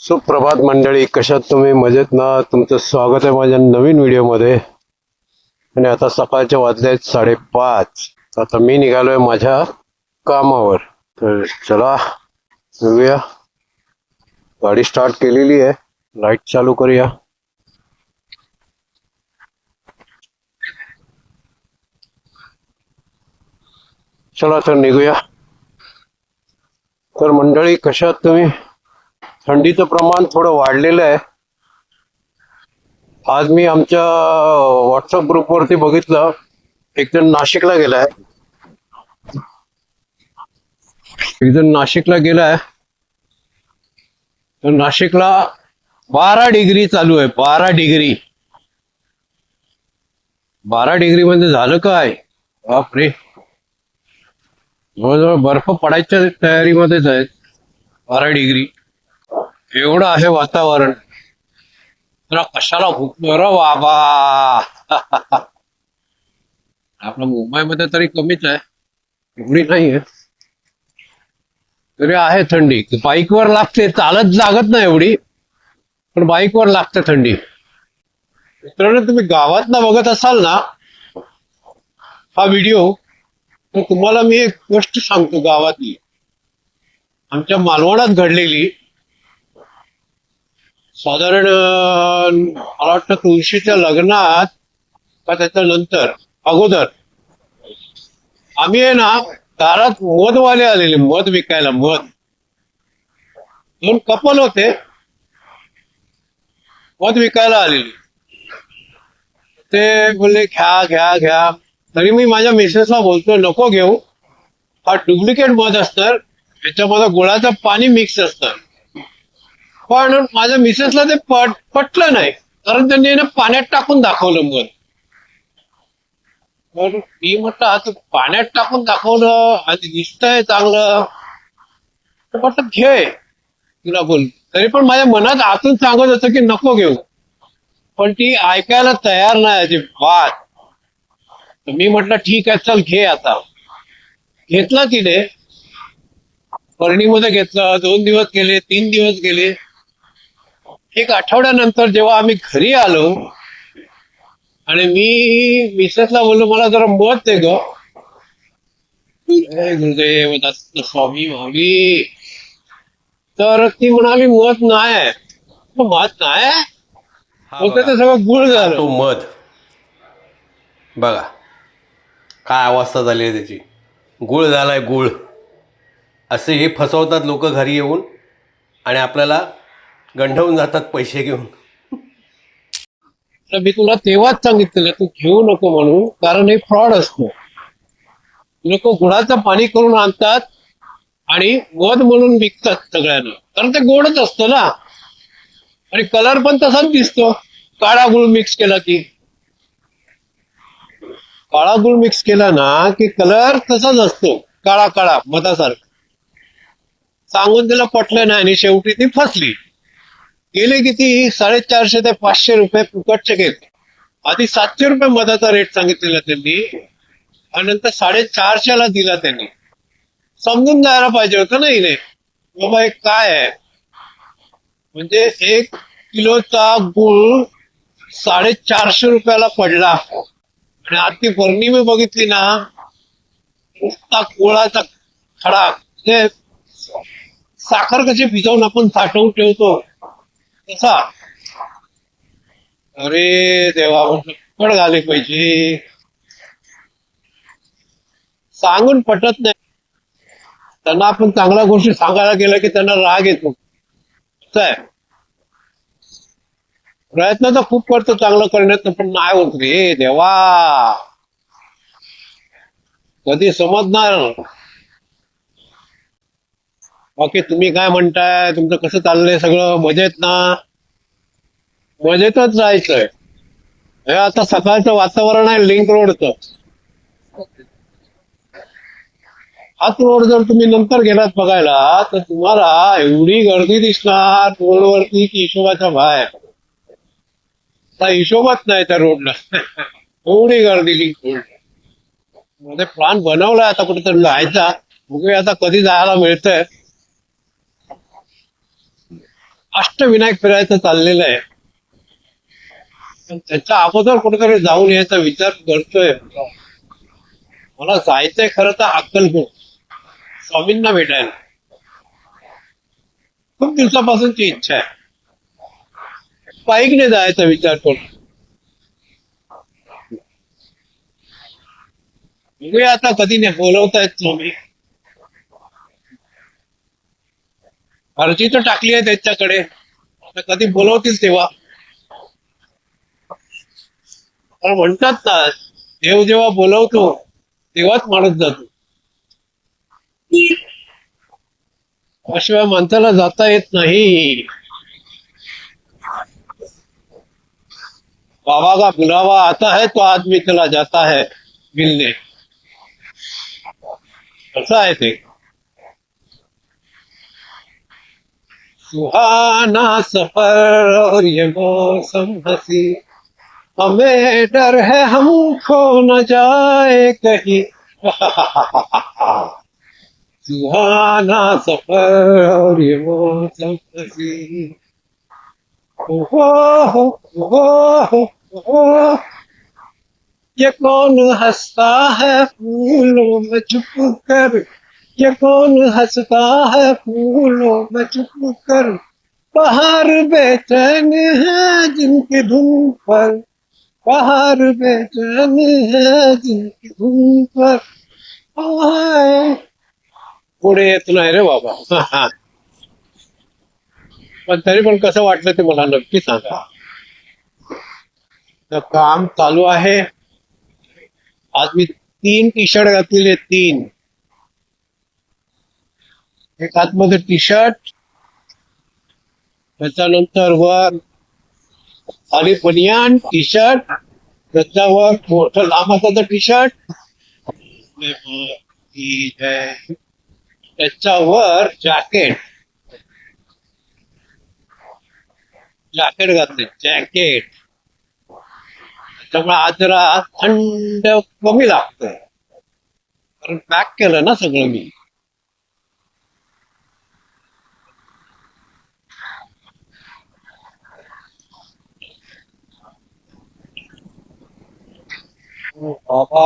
सुप्रभात मंडळी कशात तुम्ही? मजेत ना? तुमचं स्वागत आहे माझ्या नवीन व्हिडिओमध्ये. आणि आता सकाळच्या वाजले आहेत साडेपाच. आता मी निघालोय माझ्या कामावर. तर चला जाऊया गाडी स्टार्ट केलेली आहे. लाइट चालू करूया. चला तर निघूया. तर मंडळी कशात तुम्ही? थंडीचं प्रमाण थोडं वाढलेलं आहे. आज मी आमच्या व्हॉट्सअप ग्रुपवरती बघितलं. एक जण नाशिकला गेलाय. एक जण नाशिकला गेलाय. तर नाशिकला बारा डिग्री चालू आहे बारा डिग्री बारा डिग्री मध्ये म्हणजे झालं काय? बापरे. जवळजवळ बर्फ पडायच्या तयारीमध्येच आहेत. बारा डिग्री एवढं आहे वातावरण. तुला कशाला भुकलो रे बाबा? आपलं मुंबईमध्ये तरी कमीच आहे. एवढी नाहीये. तरी आहे थंडी. बाईकवर लागते चालत लागत नाही एवढी. पण बाईकवर लागते थंडी. मित्रांनो तुम्ही गावात ना बघत असाल ना हा व्हिडिओ तर तुम्हाला मी एक गोष्ट सांगतो गावातली. आमच्या मालवणात घडलेली साधारण मला वाटतं तुळशीच्या लग्नात का त्याच्यानंतर अगोदर. आम्ही आहे ना दारात मधवाले आलेले मध विकायला मध. दोन कपल होते. मध विकायला आलेले. ते बोलले घ्या घ्या घ्या. तरी मी माझ्या मिसेसला बोलतोय नको घेऊ. हा डुप्लिकेट मध असतं. त्याच्यामध्ये गुळाचं पाणी मिक्स असतं. पण माझ्या मिसेसला ते पट पटलं नाही. कारण त्यांनी ना पाण्यात टाकून दाखवलं मध तर मी म्हटलं आता पाण्यात टाकून दाखवलं आणि दिसतंय चांगलं. तर म्हटलं घे. तिला बोल तरी पण माझ्या मनात आतून सांगत होतं की नको घेऊ. पण ती ऐकायला तयार नाही अजिबात. तर मी म्हटलं ठीक आहे चल घे आता. घेतला तिने. पर्णीमध्ये घेतलं दोन दिवस गेले तीन दिवस गेले. एक आठवड्यानंतर जेव्हा आम्ही घरी आलो आणि मी मिसेसला बोललो मला जरा मत दे ग. गुरुदेव दत्त स्वामी माऊली तर ती म्हणाली मत नाही मत नाही ते सगळं गुळ तो झालं मध. बघा. काय अवस्था झाली आहे त्याची. गुळ झालाय गुळ. असे हे फसवतात लोक घरी येऊन आणि आपल्याला गंढवून जातात पैसे घेऊन. तर मी तुला तेव्हाच सांगितलेलं तू घेऊ नको म्हणून कारण हे फ्रॉड असतो. लोक गुळाचं पाणी करून आणतात आणि मध म्हणून विकतात सगळ्यांना. कारण ते गोडच असतं ना. आणि कलर पण तसाच दिसतो. काळा गुळ मिक्स केला की. काळा गुळ मिक्स केला ना की कलर तसाच असतो. काळा काळा मधासारखा. सांगून तिला पटलं नाही आणि शेवटी ती फसली. गेले किती? साडेचारशे ते पाचशे रुपये फुकटचे गेले. आधी सातशे रुपये मधाचा रेट सांगितलेला त्यांनी आणि नंतर साडेचारशेला दिला त्यांनी. समजून जायला पाहिजे होतं ना हिने. बाबा हे काय आहे? म्हणजे एक किलोचा गुळ साडेचारशे रुपयाला पडला. आणि आधी बरणी मी बघितली ना नुसता गुळाचा खडा. म्हणजे साखर कशी भिजवून आपण साठवून ठेवतो? अरे देवा म्हटलं पड पाहिजे सांगून पटत नाही. त्यांना आपण चांगल्या गोष्टी सांगायला गेलं की त्यांना राग येतो. काय प्रयत्न तर खूप करतो चांगलं करण्यात पण नाही होत रे. देवा. कधी समजणार? बाकी तुम्ही काय म्हणताय? तुमचं कसं चाललंय सगळं? मजेत ना? मजेतच जायचंय. हे आता सकाळचं वातावरण आहे लिंक रोडचं हाच रोड जर तुम्ही नंतर गेलात बघायला तर तुम्हाला एवढी गर्दी दिसणार रोडवरती की हिशोबाच्या बाहेर. आता हिशोबात नाही त्या रोडला एवढी गर्दी लिंक रोडमध्ये प्लॅन बनवलाय आता कुठेतरी जायचा. बघूया आता कधी जायला मिळतंय. अष्टविनायक फिरायचं चाललेलं आहे. पण त्याच्या अगोदर कुठेतरी जाऊन यायचा विचार करतोय. मला जायचंय खरं तर अक्कलपूर स्वामींना भेटायला. खूप दिवसापासूनची इच्छा आहे. बाईकने जायचा विचार करतो बघूया आता कधी नाही बोलवतायत स्वामी. अर्जी तर टाकली आहे त्यांच्याकडे. कधी बोलवतील तेव्हा. म्हणतात ना देव जेव्हा बोलवतो तेव्हाच माणूस जातो. शिवाय माणसाला जाता येत नाही. बाबा का बुलावा आता है तो आदमी चला जाता है मिलने. असं आहे ते. सुहाना सफर और ये मौसम हसी। हमें डर है हम खो न जाए कहीं। सुहाना सफर और ये मौसम हसी। ओहो हो ओहो हो। ये कौन हंसता है फूलों में छुप कर ये कौन हंसता है फूलों में छुप कर बाहर बेचैन है जिनकी धूप पर। बाहर बेचैन है जिनकी धूप पर। पुढे येत नाही रे बाबा. पण तरी पण कसं वाटलं ते मला नक्की सांगा. काम चालू आहे. आज मी तीन टी शर्ट घातलेले तीन. एक आतमध्ये टी शर्ट त्याच्यानंतर वर आणि बनियान टी शर्ट त्याच्यावर मोठं लांब असाचं टी शर्ट त्याच्यावर जॅकेट जॅकेट घातले. जॅकेट त्यामुळे आज जरा थंड कमी लागतं कारण पॅक केलं ना सगळं मी. ओ बाबा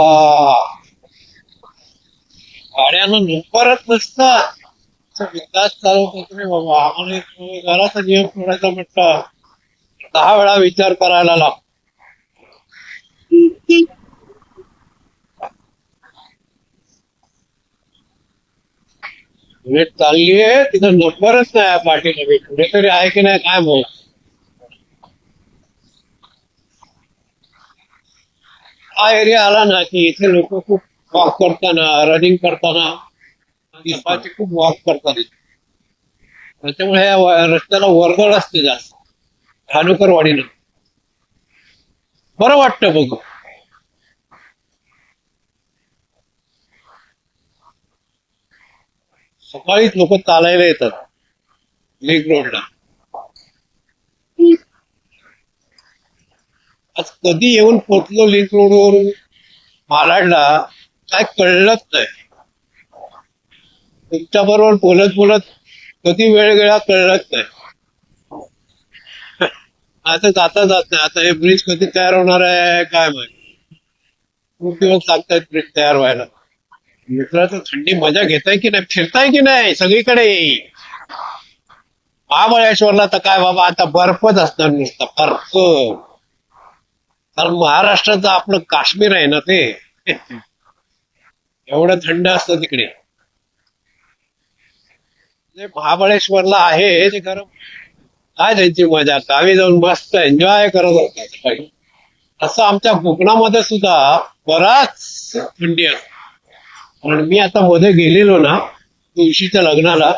नसतात विकास चालू होत बाबा. आम्हाला एक घराचा जीव सोडायचा म्हटलं. दहा वेळा विचार करायला लागतो चालली आहे. तिथं नंबरच नाही आहे पाठीला कुठेतरी आहे की नाही काय बोला हा एरिया आला ना की इथे लोक खूप वॉक करताना रनिंग करताना दिसपाचे खूप वॉक करतात. इथे. त्याच्यामुळे या व- रस्त्याला वर्दळ असते जास्त. धानुकरवाडीनं बरं वाटतं बघू. सकाळीच लोक चालायला येतात. लेक रोडला आज कधी येऊन पोचलो लिंक रोडवरून? मालाडला काय कळलंच नाही. तुमच्या बरोबर बोलत बोलत कधी वेळ गेला कळलंच नाही. आता जाता जात नाही. आता हे ब्रिज कधी तयार होणार आहे काय माहिती. खूप दिवस लागतायत ब्रिज तयार व्हायला. मित्राचं थंडी मजा घेताय की नाही? फिरताय की नाही? सगळीकडे. महाबळेश्वरला तर काय बाबा आता बर्फच असणार नुसता बर्फ. कारण महाराष्ट्राचं आपलं काश्मीर आहे ना ते. एवढं थंड असतं तिकडे. महाबळेश्वरला आहे ते खरं काय त्यांची मजा? गावी जाऊन मस्त एन्जॉय करत होता सकाळी. असं आमच्या कोकणामध्ये सुद्धा बराच थंडी असते. पण मी आता मध्ये गेलेलो ना तुळशीच्या लग्नाला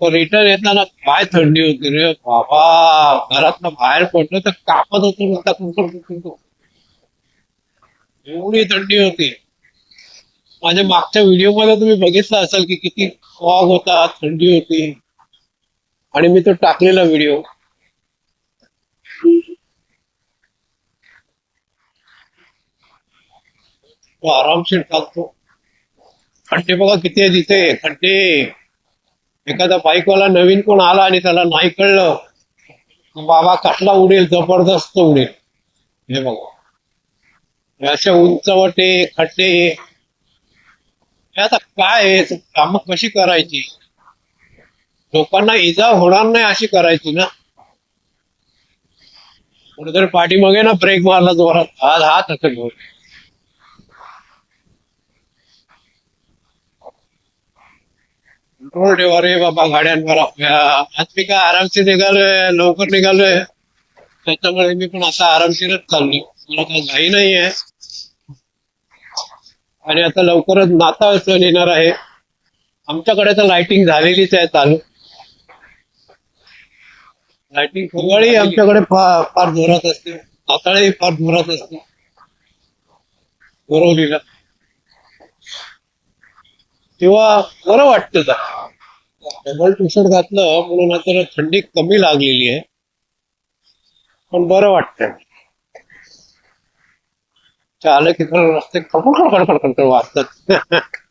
रिटर्न येताना काय थंडी होती रे? बाबा घरातनं बाहेर पडलं तर कापत होतो नुसता कुंकड एवढी थंडी होती. माझ्या मागच्या व्हिडिओमध्ये तुम्ही बघितलं असाल की किती फॉग होता थंडी होती. आणि मी तो टाकलेला व्हिडिओ. आरामशीर टाकतो खड्डे बघा किती आहे तिथे खड्डे. एखादा बाईकवाला नवीन कोण आला आणि त्याला नाही कळलं बाबा कसला उडेल जबरदस्त उडेल. हे बघा. अशा उंचवटे खड्डे. हे आता काय आहे? काम कशी करायची? लोकांना इजा होणार नाही अशी करायची ना. कुठेतरी पाठीमागे ना ब्रेक मारला जोरात. आज हात असेल रोड कंट्रोल बाबा गाड्यांवर आपल्या आज मी काय आरामशीर निघालोय लवकर निघालोय. त्याच्यामुळे मी पण आता आरामशीरच चाललोय. मला काय घाई नाहीये. आणि आता लवकरच नाता सण येणार आहे. आमच्याकडे तर लाइटिंग झालेलीच आहे चालू. लाइटिंग दिवाळी आमच्याकडे फार फार जोरात असते. नाताळही फार जोरात असते. बोरवलीला तेव्हा बरं वाटतं का डबल टी शर्ट घातलं म्हणून आता थंडी कमी लागलेली आहे. पण बरं वाटतं आलं की खरं रस्ते खडखड खडखड खडखड वाचतात.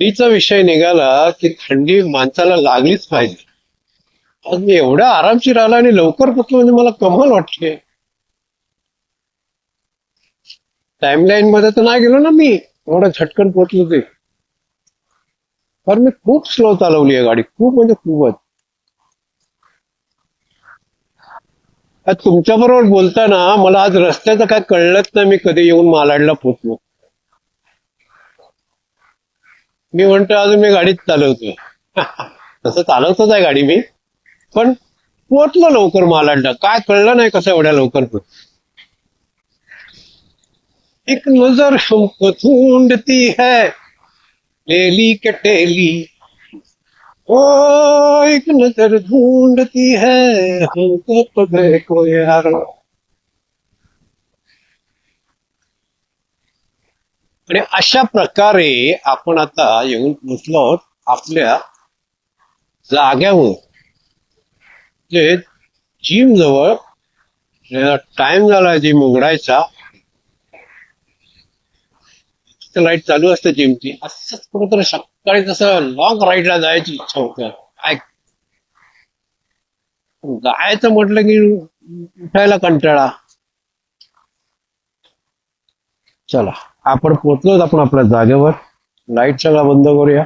थंडीचा विषय निघाला की थंडी माणसाला लागलीच पाहिजे. म्हणजे आज एवढा आरामशीर आला आणि लवकर पोचलो म्हणजे मला कमाल वाटते टाइमलाईन मध्ये तर नाही गेलो ना मी. एवढं झटकन पोचलो ते. पण मी खूप स्लो चालवली आहे गाडी. खूप म्हणजे खूपच. तुमच्या बरोबर बोलताना मला आज रस्त्याचं काय कळलंच नाही मी कधी येऊन मालाडला पोचलो. मी म्हणतो अजून मी गाडीच चालवतोय. तसं चालवतच आहे गाडी मी. पण पोचलो लवकर मालाडला. काय कळलं नाही कसं एवढ्या लवकर एक नजर हमको ढूंढती है लेली के टेली ओ एक नजर ढूंढती है हमको तो देखो यार. आणि अशा प्रकारे आपण आता येऊन पोचलो आहोत आपल्या जाग्यावर जे जिम जवळ टाइम झाला जिम उघडायचा. लाइट चालू असते जिमची असंच कुठेतरी सकाळी तसं लॉंग राईडला जायची इच्छा होते. काय? जायचं म्हटलं की उठायला कंटाळा. चला आपण पोचलोच आपण आपल्या जागेवर. लाइट सगळा बंद करूया.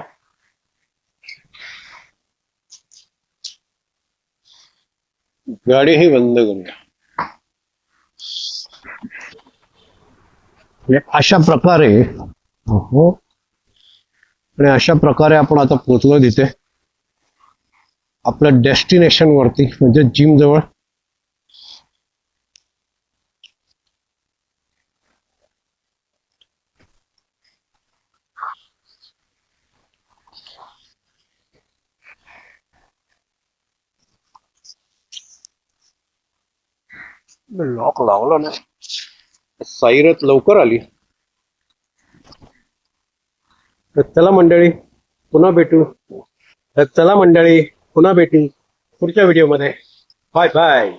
गाडीही बंद करूया म्हणजे अशा प्रकारे हो आणि अशा प्रकारे आपण आता पोचलो तिथे. आपल्या डेस्टिनेशन वरती म्हणजे जिम जवळ लॉक लावलं ना साईरत लवकर आली. तर चला मंडळी पुन्हा भेटू. तर चला मंडळी पुन्हा भेटू पुढच्या व्हिडिओमध्ये बाय बाय